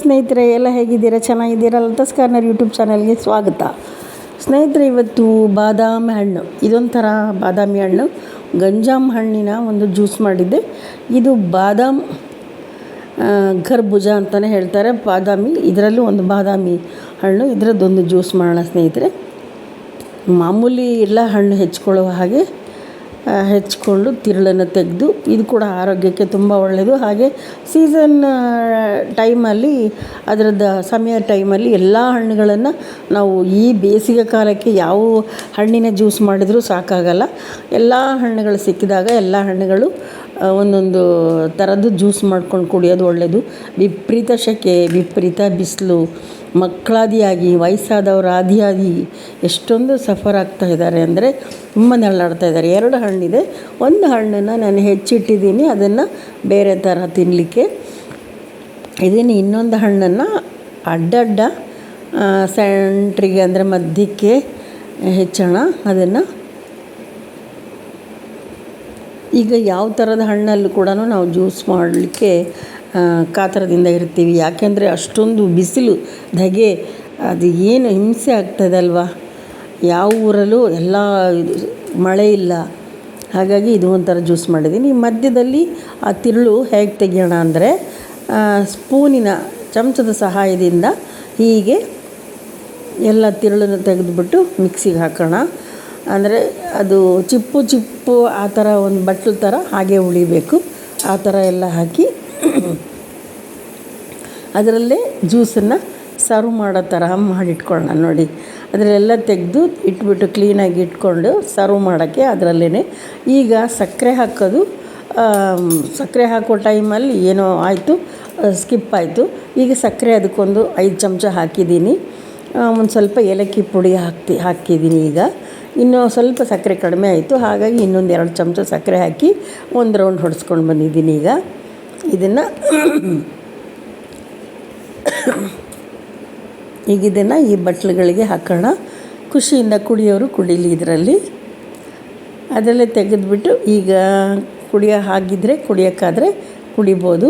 ಸ್ನೇಹಿತರೆ, ಎಲ್ಲ ಹೇಗಿದ್ದೀರಾ? ಚೆನ್ನಾಗಿದ್ದೀರಾ? ಲತಸ್ ಕಾರ್ನರ್ ಯೂಟ್ಯೂಬ್ ಚಾನಲ್ಗೆ ಸ್ವಾಗತ. ಸ್ನೇಹಿತರೆ, ಇವತ್ತು ಬಾದಾಮಿ ಹಣ್ಣು. ಇದೊಂಥರ ಬಾದಾಮಿ ಹಣ್ಣು. ಗಂಜಾಮ್ ಹಣ್ಣಿನ ಒಂದು ಜ್ಯೂಸ್ ಮಾಡಿದ್ದೆ. ಇದು ಬಾದಾಮ್ ಖರ್ಬೂಜ ಅಂತಲೇ ಹೇಳ್ತಾರೆ. ಬಾದಾಮಿ, ಇದರಲ್ಲೂ ಒಂದು ಬಾದಾಮಿ ಹಣ್ಣು. ಇದರದ್ದೊಂದು ಜ್ಯೂಸ್ ಮಾಡೋಣ ಸ್ನೇಹಿತರೆ. ಮಾಮೂಲಿ ಎಲ್ಲ ಹಣ್ಣು ಹೆಚ್ಕೊಳ್ಳುವ ಹಾಗೆ ಆ, ಹೆಚ್ಕೊಂಡು ತಿರುಳನ್ನು ತೆಗೆದು ಇದು ಕೂಡ ಆರೋಗ್ಯಕ್ಕೆ ತುಂಬ ಒಳ್ಳೆಯದು. ಹಾಗೆ ಸೀಸನ್ ಟೈಮಲ್ಲಿ ಅದರದ್ದು ಸಮಯ ಟೈಮಲ್ಲಿ ಎಲ್ಲ ಹಣ್ಣುಗಳನ್ನು ನಾವು ಈ ಬೇಸಿಗೆ ಕಾಲಕ್ಕೆ ಯಾವ ಹಣ್ಣಿನ ಜ್ಯೂಸ್ ಮಾಡಿದರೂ ಸಾಕಾಗಲ್ಲ. ಎಲ್ಲ ಹಣ್ಣುಗಳು ಸಿಕ್ಕಿದಾಗ ಎಲ್ಲ ಹಣ್ಣುಗಳು ಒಂದೊಂದು ಥರದ್ದು ಜ್ಯೂಸ್ ಮಾಡ್ಕೊಂಡು ಕುಡಿಯೋದು ಒಳ್ಳೆಯದು ವಿಪರೀತ ಸೆಕೆ ವಿಪರೀತ ಬಿಸಿಲು, ಮಕ್ಕಳಾದಿಯಾಗಿ, ವಯಸ್ಸಾದವರು ಆದಿಯಾಗಿ ಎಷ್ಟೊಂದು ಸಫರ್ ಆಗ್ತಾ ಇದ್ದಾರೆ ಅಂದರೆ ತುಂಬ ನರಳಾಡ್ತಾ ಇದ್ದಾರೆ. ಎರಡು ಹಣ್ಣಿದೆ. ಒಂದು ಹಣ್ಣನ್ನು ನಾನು ಹೆಚ್ಚಿಟ್ಟಿದ್ದೀನಿ. ಅದನ್ನು ಬೇರೆ ಥರ ತಿನ್ನಲಿಕ್ಕೆ ಇದನ್ನು ಇನ್ನೊಂದು ಹಣ್ಣನ್ನು ಅಡ್ಡಡ್ಡ ಸೆಂಟ್ರಿಗೆ ಅಂದರೆ ಮಧ್ಯಕ್ಕೆ ಹೆಚ್ಚೋಣ, ಅದನ್ನು ಈಗ ಯಾವ ಥರದ ಹಣ್ಣಲ್ಲೂ ಕೂಡ ನಾವು ಜ್ಯೂಸ್ ಮಾಡಲಿಕ್ಕೆ ಕಾತರದಿಂದ ಇರ್ತೀವಿ. ಯಾಕೆಂದರೆ ಅಷ್ಟೊಂದು ಬಿಸಿಲು, ಧಗೆ, ಅದು ಏನು ಹಿಂಸೆ ಆಗ್ತದಲ್ವ? ಯಾವ ಊರಲ್ಲೂ ಎಲ್ಲ ಮಳೆ ಇಲ್ಲ. ಹಾಗಾಗಿ ಇದು ಒಂಥರ ಜ್ಯೂಸ್ ಮಾಡಿದ್ದೀನಿ. ಮಧ್ಯದಲ್ಲಿ ಆ ತಿರುಳು ಹೇಗೆ ತೆಗೆಯೋಣ ಅಂದರೆ ಸ್ಪೂನಿನ ಚಮಚದ ಸಹಾಯದಿಂದ ಹೀಗೆ ಎಲ್ಲ ತಿರುಳನ್ನು ತೆಗೆದುಬಿಟ್ಟು ಮಿಕ್ಸಿಗೆ ಹಾಕೋಣ. ಅಂದರೆ ಅದು ಚಿಪ್ಪು ಚಿಪ್ಪು ಆ ಥರ ಒಂದು ಬಟ್ಲು ಥರ ಹಾಗೆ ಉಳಿಬೇಕು. ಆ ಥರ ಎಲ್ಲ ಹಾಕಿ ಅದರಲ್ಲೇ ಜ್ಯೂಸನ್ನು ಸರ್ವ್ ಮಾಡೋ ಥರ ಮಾಡಿಟ್ಕೊಳ್ಳೋಣ ನೋಡಿ. ಅದರಲ್ಲೆಲ್ಲ ತೆಗೆದು ಇಟ್ಬಿಟ್ಟು ಕ್ಲೀನಾಗಿ ಇಟ್ಕೊಂಡು ಸರ್ವ್ ಮಾಡೋಕ್ಕೆ ಅದರಲ್ಲೇ ಈಗ ಸಕ್ಕರೆ ಹಾಕೋದು ಸಕ್ಕರೆ ಹಾಕೋ ಟೈಮಲ್ಲಿ ಏನೋ ಆಯಿತು ಸ್ಕಿಪ್ ಆಯಿತು. ಈಗ ಸಕ್ಕರೆ ಅದಕ್ಕೊಂದು ಐದು ಚಮಚ ಹಾಕಿದ್ದೀನಿ. ಒಂದು ಸ್ವಲ್ಪ ಏಲಕ್ಕಿ ಪುಡಿ ಹಾಕ್ತಿ, ಹಾಕಿದ್ದೀನಿ ಈಗ. ಇನ್ನೂ ಸ್ವಲ್ಪ ಸಕ್ಕರೆ ಕಡಿಮೆ ಆಯಿತು. ಹಾಗಾಗಿ ಇನ್ನೊಂದು ಎರಡು ಚಮಚ ಸಕ್ಕರೆ ಹಾಕಿ ಒಂದು ರೌಂಡ್ ಹೊಡೆಸ್ಕೊಂಡು ಬಂದಿದ್ದೀನಿ ಈಗ. ಇದನ್ನು ಈಗ ಇದನ್ನು ಈ ಬಟ್ಲುಗಳಿಗೆ ಹಾಕೋಣ. ಖುಷಿಯಿಂದ ಕುಡಿಯೋರು ಕುಡೀಲಿ ಇದರಲ್ಲಿ. ಅದರಲ್ಲೇ ತೆಗೆದುಬಿಟ್ಟು ಈಗ ಕುಡಿಯೋ ಹಾಗಿದ್ರೆ ಕುಡಿಯೋಕ್ಕಾದರೆ ಕುಡಿಬೋದು.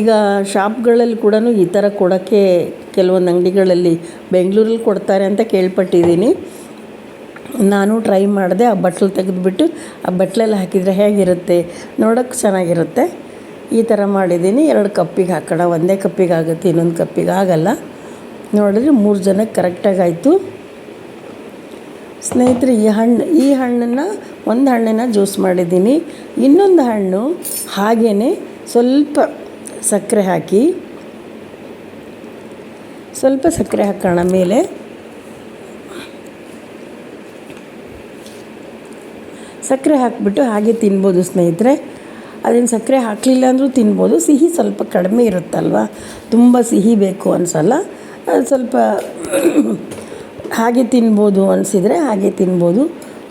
ಈಗ ಶಾಪ್ಗಳಲ್ಲಿ ಕೂಡ ಈ ಥರ ಕೊಡೋಕ್ಕೆ ಕೆಲವೊಂದು ಅಂಗಡಿಗಳಲ್ಲಿ ಬೆಂಗಳೂರಲ್ಲಿ ಕೊಡ್ತಾರೆ ಅಂತ ಕೇಳ್ಪಟ್ಟಿದ್ದೀನಿ. ನಾನು ಟ್ರೈ ಮಾಡಿದೆ, ಆ ಬಟ್ಲು ತೆಗೆದುಬಿಟ್ಟು ಆ ಬಟ್ಲಲ್ಲಿ ಹಾಕಿದರೆ ಹೇಗಿರುತ್ತೆ? ನೋಡೋಕ್ಕೆ ಚೆನ್ನಾಗಿರುತ್ತೆ. ಈ ಥರ ಮಾಡಿದ್ದೀನಿ. ಎರಡು ಕಪ್ಪಿಗೆ ಹಾಕೋಣ. ಒಂದೇ ಕಪ್ಪಿಗೆ ಆಗುತ್ತೆ, ಇನ್ನೊಂದು ಕಪ್ಪಿಗೆ ಆಗಲ್ಲ. ನೋಡಿದ್ರೆ ಮೂರು ಜನಕ್ಕೆ ಕರೆಕ್ಟಾಗಿ ಆಯಿತು. ಸ್ನೇಹಿತರೆ, ಈ ಹಣ್ಣು, ಈ ಹಣ್ಣನ್ನು ಒಂದು ಹಣ್ಣನ್ನು ಜ್ಯೂಸ್ ಮಾಡಿದ್ದೀನಿ. ಇನ್ನೊಂದು ಹಣ್ಣು ಹಾಗೇ ಸ್ವಲ್ಪ ಸಕ್ಕರೆ ಹಾಕಿ, ಸ್ವಲ್ಪ ಸಕ್ಕರೆ ಹಾಕೋಣ ಮೇಲೆ. ಸಕ್ಕರೆ ಹಾಕಿಬಿಟ್ಟು ಹಾಗೆ ತಿನ್ಬೋದು ಸ್ನೇಹಿತರೆ. ಅದೇನು ಸಕ್ಕರೆ ಹಾಕಲಿಲ್ಲ ಅಂದರೂ ತಿನ್ಬೋದು. ಸಿಹಿ ಸ್ವಲ್ಪ ಕಡಿಮೆ ಇರುತ್ತಲ್ವ? ತುಂಬ ಸಿಹಿ ಬೇಕು ಅನಿಸಲ್ಲ. ಸ್ವಲ್ಪ ಹಾಗೆ ತಿನ್ಬೋದು ಅನಿಸಿದರೆ ಹಾಗೆ ತಿನ್ಬೋದು.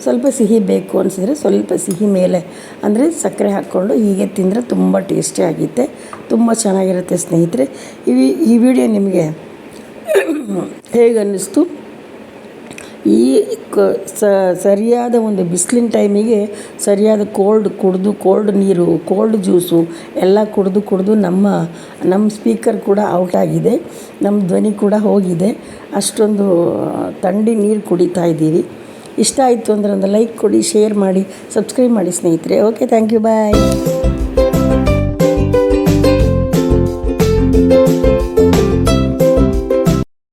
ಸ್ವಲ್ಪ ಸಿಹಿ ಬೇಕು ಅನಿಸಿದರೆ ಸ್ವಲ್ಪ ಸಿಹಿ ಮೇಲೆ. ಅಂದರೆ ಸಕ್ಕರೆ ಹಾಕ್ಕೊಂಡು ಹೀಗೆ ತಿಂದರೆ ತುಂಬ ಟೇಸ್ಟಿ ಆಗುತ್ತೆ. ತುಂಬ ಚೆನ್ನಾಗಿರುತ್ತೆ ಸ್ನೇಹಿತರೆ. ಈ ಈ ವಿಡಿಯೋ ನಿಮಗೆ ಹೇಗೆ ಅನ್ನಿಸ್ತು ಈ ಕ ಸರಿಯಾದ ಒಂದು ಬಿಸಿಲಿನ ಟೈಮಿಗೆ ಸರಿಯಾದ ಕೋಲ್ಡ್ ಕುಡಿದು, ಕೋಲ್ಡ್ ನೀರು, ಕೋಲ್ಡ್ ಜ್ಯೂಸು ಎಲ್ಲ ಕುಡಿದು ಕುಡಿದು ನಮ್ಮ ನಮ್ಮ ಸ್ಪೀಕರ್ ಕೂಡ ಔಟ್ ಆಗಿದೆ. ನಮ್ಮ ಧ್ವನಿ ಕೂಡ ಹೋಗಿದೆ. ಅಷ್ಟೊಂದು, ಥಂಡಿ ನೀರು ಕುಡಿತಾ ಇದ್ದೀವಿ. ಇಷ್ಟ ಆಯಿತು ಅಂದ್ರೆ ಒಂದು ಲೈಕ್ ಕೊಡಿ, ಶೇರ್ ಮಾಡಿ, ಸಬ್ಸ್ಕ್ರೈಬ್ ಮಾಡಿ ಸ್ನೇಹಿತರೆ. Okay, thank you, bye.